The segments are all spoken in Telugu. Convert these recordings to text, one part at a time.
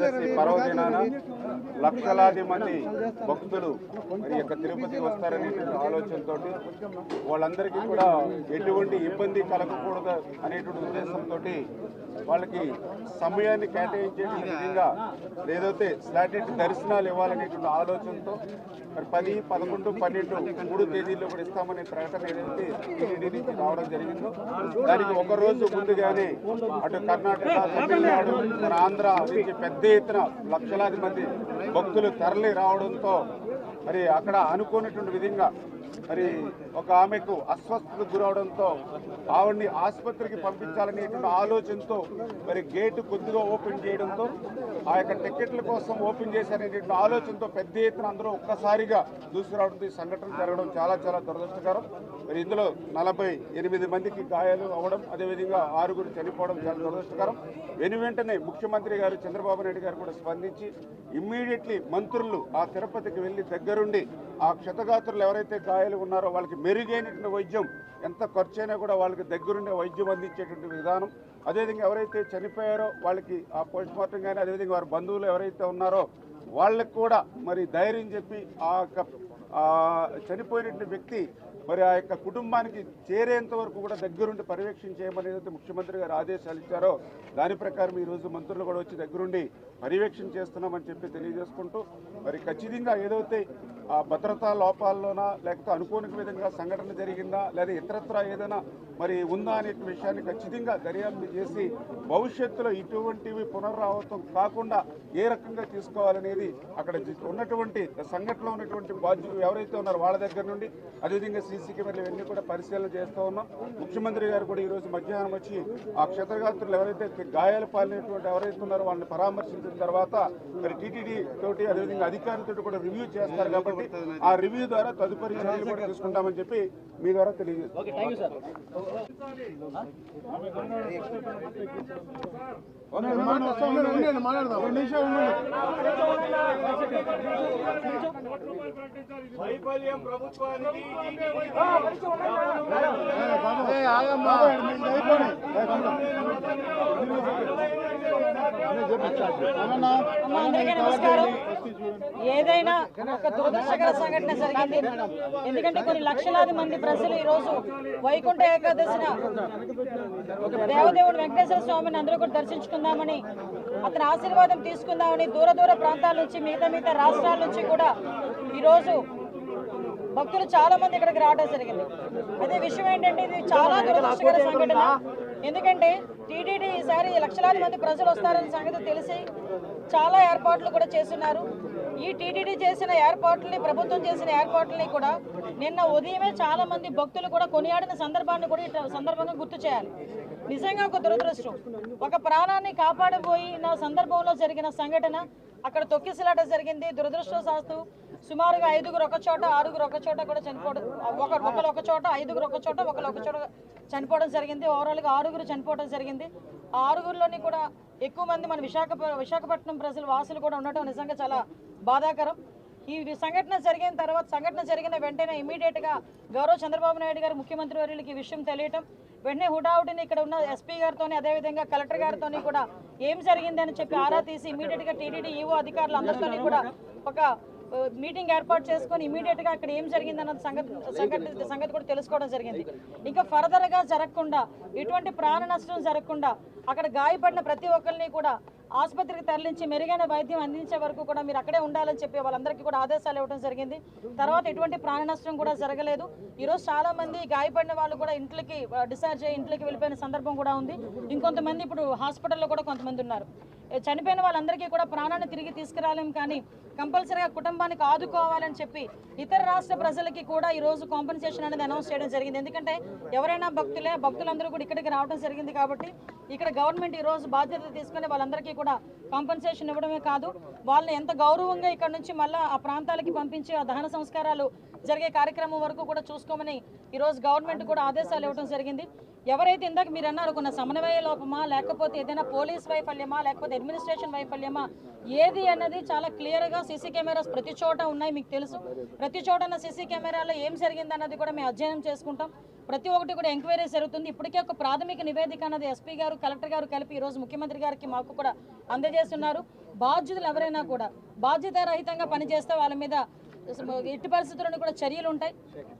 ఏకాదశి పర్వదినాన లక్షలాది మంది భక్తులు మరి యొక్క తిరుపతి వస్తారనేటువంటి ఆలోచనతో వాళ్ళందరికీ కూడా ఎటువంటి ఇబ్బంది కలగకూడదు అనేటువంటి ఉద్దేశంతో వాళ్ళకి సమయాన్ని కేటాయించే విధంగా ఏదైతే స్లాటెడ్ దర్శనాలు ఇవ్వాలనేటువంటి ఆలోచనతో మరి పది పదకొండు పన్నెండు మూడు తేదీల్లో కూడా ఇస్తామనే ప్రకటన ఏదైతే టీటీడీ నుంచి రావడం జరిగిందో దానికి ఒక రోజు ముందుగానే అటు కర్ణాటక తమిళనాడు మన ఆంధ్ర నుంచి పెద్ద ఎత్తున లక్షలాది మంది భక్తులు తరలి రావడంతో మరి అక్కడ అనుకోనటువంటి విధంగా మరి ఒక ఆమెకు అస్వస్థతకు గురవడంతో ఆవిడ్ని ఆసుపత్రికి పంపించాలనేటువంటి ఆలోచనతో మరి గేటు కొద్దిగా ఓపెన్ చేయడంతో ఆ యొక్క టికెట్ల కోసం ఓపెన్ చేశారనేటువంటి ఆలోచనతో పెద్ద ఎత్తున అందరూ ఒక్కసారిగా దూసుకురావడంతో ఈ సంఘటన జరగడం చాలా చాలా దురదృష్టకరం. మరి ఇందులో నలభై ఎనిమిది మందికి గాయాలు అవ్వడం అదేవిధంగా ఆరుగురు చనిపోవడం చాలా దురదృష్టకరం. వెను వెంటనే ముఖ్యమంత్రి గారు చంద్రబాబు నాయుడు గారు కూడా స్పందించి ఇమ్మీడియట్లీ మంత్రులు ఆ తిరుపతికి వెళ్ళి దగ్గరుండి ఆ క్షతగాత్రులు ఎవరైతే గాయాలు ఉన్నారో వాళ్ళకి మెరుగైనటువంటి వైద్యం ఎంత ఖర్చైనా కూడా వాళ్ళకి దగ్గరుండే వైద్యం అందించేటువంటి విధానం. అదేవిధంగా ఎవరైతే చనిపోయారో వాళ్ళకి ఆ పోస్ట్ మార్టం కానీ అదేవిధంగా వారి బంధువులు ఎవరైతే ఉన్నారో వాళ్ళకి కూడా మరి ధైర్యం చెప్పి ఆ యొక్క చనిపోయినటువంటి వ్యక్తి మరి ఆ యొక్క కుటుంబానికి చేరేంత వరకు కూడా దగ్గరుండి పర్యవేక్షణ చేయమనేది ముఖ్యమంత్రి గారు ఆదేశాలు ఇచ్చారో దాని ప్రకారం ఈరోజు మంత్రులు కూడా వచ్చి దగ్గరుండి పర్యవేక్షణ చేస్తున్నామని చెప్పి తెలియజేసుకుంటూ మరి ఖచ్చితంగా ఏదైతే ఆ భద్రతా లోపాల్లోనా లేకపోతే అనుకోని విధంగా సంఘటన జరిగిందా లేదా ఇతరత్ర ఏదైనా మరి ఉందా అనే విషయాన్ని ఖచ్చితంగా దర్యాప్తు చేసి భవిష్యత్తులో ఇటువంటివి పునరావృతం కాకుండా ఏ రకంగా తీసుకోవాలనేది అక్కడ ఉన్నటువంటి సంఘటనలో ఉన్నటువంటి బాధ్యులు ఎవరైతే ఉన్నారో వాళ్ళ దగ్గర నుండి అదేవిధంగా సీసీ కెమెరాలు ఇవన్నీ కూడా పరిశీలన చేస్తూ ఉన్నాం. ముఖ్యమంత్రి గారు కూడా ఈరోజు మధ్యాహ్నం వచ్చి ఆ క్షేత్రగాత్రులు ఎవరైతే గాయాలు పాలినటువంటి ఎవరైతే ఉన్నారో వాళ్ళని పరామర్శించిన తర్వాత మరి టీటీడీ తోటి అదేవిధంగా అధికారులతో కూడా రివ్యూ చేస్తారు కాబట్టి ఆ రివ్యూ ద్వారా తదుపరి చర్యలు కూడా తీసుకుంటామని చెప్పి మీ ద్వారా తెలియజేస్తాం. వైఫల్యం ప్రభుత్వానికి అమ్మ, అందరికీ నమస్కారం. ఏదైనా ఒక దురదృష్టకర సంఘటన జరిగింది. ఎందుకంటే కొన్ని లక్షలాది మంది ప్రజలు ఈ రోజు వైకుంఠ ఏకాదశిన దేవదేవుడు వెంకటేశ్వర స్వామిని అందరూ కూడా దర్శించుకుందామని అతని ఆశీర్వాదం తీసుకుందామని దూర దూర ప్రాంతాల నుంచి మిగతా మిగతా రాష్ట్రాల నుంచి కూడా ఈరోజు భక్తులు చాలా మంది ఇక్కడికి రావడం జరిగింది. అదే విషయం ఏంటంటే ఇది చాలా దురదృష్టకర సంఘటన. ఎందుకంటే టీటీడీ ఈసారి లక్షలాది మంది ప్రజలు వస్తారని సంగతి తెలిసి చాలా ఏర్పాట్లు కూడా చేస్తున్నారు. ఈ టీటీడీ చేసిన ఏర్పాట్లని ప్రభుత్వం చేసిన ఏర్పాట్లని కూడా నిన్న ఉదయమే చాలా మంది భక్తులు కూడా కొనియాడిన సందర్భాన్ని కూడా ఈ సందర్భంగా గుర్తు చేయాలి. నిజంగా ఒక దురదృష్టం. ఒక ప్రాణాన్ని కాపాడబోయిన సందర్భంలో జరిగిన సంఘటన అక్కడ తొక్కిసలాట జరిగింది. దురదృష్టవశాస్తు సుమారుగా ఐదుగురు ఒక చోట ఆరుగురు ఒక చోట కూడా చనిపోవడం ఒక ఒకరు ఒక చోట ఐదుగురు ఒక చోట ఒకరు ఒక చోట చనిపోవడం జరిగింది. ఓవరాల్గా ఆరుగురు చనిపోవడం జరిగింది. ఆ ఆరుగురిలోని కూడా ఎక్కువ మంది మన విశాఖ విశాఖపట్నం ప్రజలు వాసులు కూడా ఉండటం నిజంగా చాలా బాధాకరం. ఈ సంఘటన జరిగిన తర్వాత సంఘటన జరిగిన వెంటనే ఇమీడియట్గా గౌరవ చంద్రబాబు నాయుడు గారు ముఖ్యమంత్రి వర్యులకి ఈ విషయం తెలియటం వెంటనే హుటాహుటిని ఇక్కడ ఉన్న ఎస్పీ గారితోని అదేవిధంగా కలెక్టర్ గారితోని కూడా ఏం జరిగిందని చెప్పి ఆరా తీసి ఇమీడియట్గా టీడీడీ ఈవో అధికారులు అందరితోని కూడా ఒక మీటింగ్ ఏర్పాటు చేసుకొని ఇమీడియట్గా అక్కడ ఏం జరిగింది అన్న సంగతి సంగతి సంగతి కూడా తెలుసుకోవడం జరిగింది. ఇంకా ఫర్దర్గా జరగకుండా ఎటువంటి ప్రాణ నష్టం జరగకుండా అక్కడ గాయపడిన ప్రతి ఒక్కరిని కూడా ఆసుపత్రికి తరలించి మెరుగైన వైద్యం అందించే వరకు కూడా మీరు అక్కడే ఉండాలని చెప్పి వాళ్ళందరికీ కూడా ఆదేశాలు ఇవ్వడం జరిగింది. తర్వాత ఎటువంటి ప్రాణ నష్టం కూడా జరగలేదు. ఈరోజు చాలా మంది గాయపడిన వాళ్ళు కూడా ఇంట్లోకి డిశ్చార్జ్ అయ్యి ఇంట్లోకి వెళ్ళిపోయిన సందర్భం కూడా ఉంది. ఇంకొంతమంది ఇప్పుడు హాస్పిటల్లో కూడా కొంతమంది ఉన్నారు. చనిపోయిన వాళ్ళందరికీ కూడా ప్రాణాన్ని తిరిగి తీసుకురాలేం కానీ కంపల్సరీగా కుటుంబానికి ఆదుకోవాలని చెప్పి ఇతర రాష్ట్ర ప్రజలకి కూడా ఈరోజు కాంపెన్సేషన్ అనేది అనౌన్స్ చేయడం జరిగింది. ఎందుకంటే ఎవరైనా భక్తులే భక్తులందరూ కూడా ఇక్కడికి రావడం జరిగింది కాబట్టి ఇక్కడ గవర్నమెంట్ ఈ రోజు బాధ్యత తీసుకుని వాళ్ళందరికీ కూడా కాంపెన్సేషన్ ఇవ్వడమే కాదు. వాళ్ళని ఎంత గౌరవంగా ఇక్కడ నుంచి మళ్ళీ ఆ ప్రాంతాలకి పంపించి ఆ దహన సంస్కారాలు జరిగే కార్యక్రమం వరకు కూడా చూసుకోమని ఈరోజు గవర్నమెంట్ కూడా ఆదేశాలు ఇవ్వడం జరిగింది. ఎవరైతే ఇందాక మీరు అన్నారు కొన్న సమన్వయ లోపమా లేకపోతే ఏదైనా పోలీస్ వైఫల్యమా లేకపోతే అడ్మినిస్ట్రేషన్ వైఫల్యమా ఏది అన్నది చాలా క్లియర్గా సీసీ కెమెరాస్ ప్రతి చోట ఉన్నాయి మీకు తెలుసు. ప్రతి చోట ఉన్న సీసీ కెమెరాలో ఏం జరిగింది అన్నది కూడా మేము అధ్యయనం చేసుకుంటాం. ప్రతి ఒక్కటి కూడా ఎంక్వైరీ జరుగుతుంది. ఇప్పటికే ఒక ప్రాథమిక నివేదిక అన్నది ఎస్పీ గారు కలెక్టర్ గారు కలిపి ఈరోజు ముఖ్యమంత్రి గారికి మాకు కూడా అందజేస్తున్నారు. బాధ్యతలు ఎవరైనా కూడా బాధ్యత రహితంగా పనిచేస్తే వాళ్ళ మీద ఎట్టి పరిస్థితుల్లోనూ కూడా చర్యలు ఉంటాయి.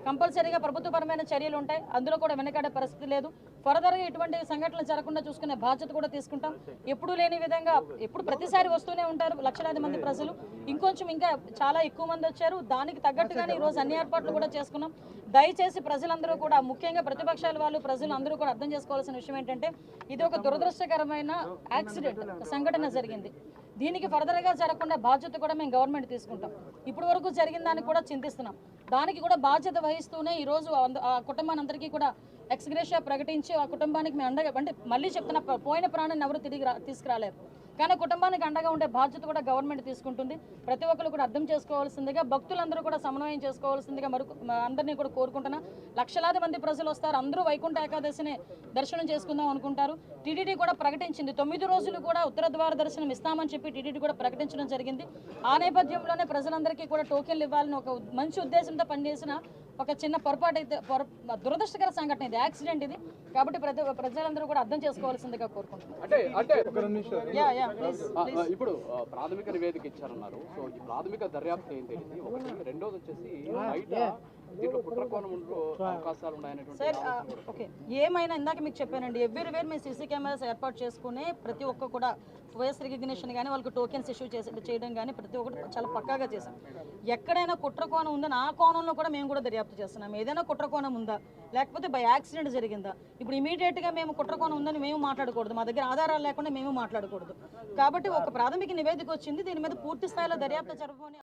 కంపల్సరీగా ప్రభుత్వపరమైన చర్యలు ఉంటాయి. అందులో కూడా వెనకాడే పరిస్థితి లేదు. ఫర్దర్గా ఇటువంటి సంఘటనలు జరగకుండా చూసుకునే బాధ్యత కూడా తీసుకుంటాం. ఎప్పుడు లేని విధంగా ఎప్పుడు ప్రతిసారి వస్తూనే ఉంటారు లక్షలాది మంది ప్రజలు. ఇంకొంచెం ఇంకా చాలా ఎక్కువ మంది వచ్చారు. దానికి తగ్గట్టుగానే ఈరోజు అన్ని ఏర్పాట్లు కూడా చేసుకున్నాం. దయచేసి ప్రజలందరూ కూడా ముఖ్యంగా ప్రతిపక్షాల వాళ్ళు ప్రజలు అందరూ కూడా అర్థం చేసుకోవాల్సిన విషయం ఏంటంటే ఇది ఒక దురదృష్టకరమైన యాక్సిడెంట్ సంఘటన జరిగింది. దీనికి ఫర్దర్గా జరగకుండా బాధ్యత కూడా మేము గవర్నమెంట్ తీసుకుంటాం. ఇప్పటి వరకు జరిగిన దానికి కూడా చింతిస్తున్నాం. దానికి కూడా బాధ్యత వహిస్తూనే ఈరోజు అంద- ఆ కుటుంబానందరికీ కూడా ఎక్స్గ్రేషియా ప్రకటించి ఆ కుటుంబానికి మేము అండగా అంటే మళ్ళీ చెప్తున్న పోయిన ప్రాణాన్ని ఎవరు తిరిగి రా తీసుకురాలేరు. కానీ కుటుంబానికి అండగా ఉండే బాధ్యత కూడా గవర్నమెంట్ తీసుకుంటుంది. ప్రతి ఒక్కరు కూడా అర్థం చేసుకోవాల్సిందిగా భక్తులందరూ కూడా సమన్వయం చేసుకోవాల్సిందిగా మరి అందరినీ కూడా కోరుకుంటున్నా. లక్షలాది మంది ప్రజలు వస్తారు. అందరూ వైకుంఠ ఏకాదశిని దర్శనం చేసుకుందాం అనుకుంటారు. టీడీడీ కూడా ప్రకటించింది. తొమ్మిది రోజులు కూడా ఉత్తర ద్వార దర్శనం ఇస్తామని చెప్పి టీడీడీ కూడా ప్రకటించడం జరిగింది. ఆ నేపథ్యంలోనే ప్రజలందరికీ కూడా టోకెన్లు ఇవ్వాలని ఒక మంచి ఉద్దేశంతో పనిచేసిన ఒక చిన్న పొరపాటు అయితే పొర దురదృష్టకర సంఘటన ఇది యాక్సిడెంట్ ఇది. కాబట్టి ప్రతి ప్రజలందరూ కూడా అర్థం చేసుకోవాల్సిందిగా కోరుకుంటున్నాను అంటే అంటే యా యా ప్లీజ్ ఆ, ఆ, ఇప్పుడు ప్రాథమిక నివేదిక ఇచ్చారన్నారు. సో ఈ ప్రాథమిక దర్యాప్తు ఏం తెలియదు ఒకటి. రెండోది వచ్చేసి బయట సార్ ఓకే. ఏమైనా ఇందాక మీకు చెప్పానండి ఎవ్రీ వేర్ మేము సీసీ కెమెరాస్ ఏర్పాటు చేసుకుని ప్రతి ఒక్క కూడా వాయిస్ రికగ్నిషన్ కానీ వాళ్ళకి టోకెన్స్ ఇష్యూ చేసి చేయడం కానీ ప్రతి ఒక్కటి చాలా పక్కాగా చేసాం ఎక్కడైనా కుట్ర కోణం ఉందని ఆ కోణంలో కూడా మేము కూడా దర్యాప్తు చేస్తున్నాం. ఏదైనా కుట్ర కోణం ఉందా? లేకపోతే బై యాక్సిడెంట్ జరిగిందా? ఇప్పుడు ఇమీడియట్గా మేము కుట్ర కోణం ఉందని మేము మాట్లాడకూడదు. మా దగ్గర ఆధారాలు లేకుండా మేము మాట్లాడకూడదు. కాబట్టి ఒక ప్రాథమిక నివేదిక వచ్చింది. దీని మీద పూర్తి స్థాయిలో దర్యాప్తు జరపమని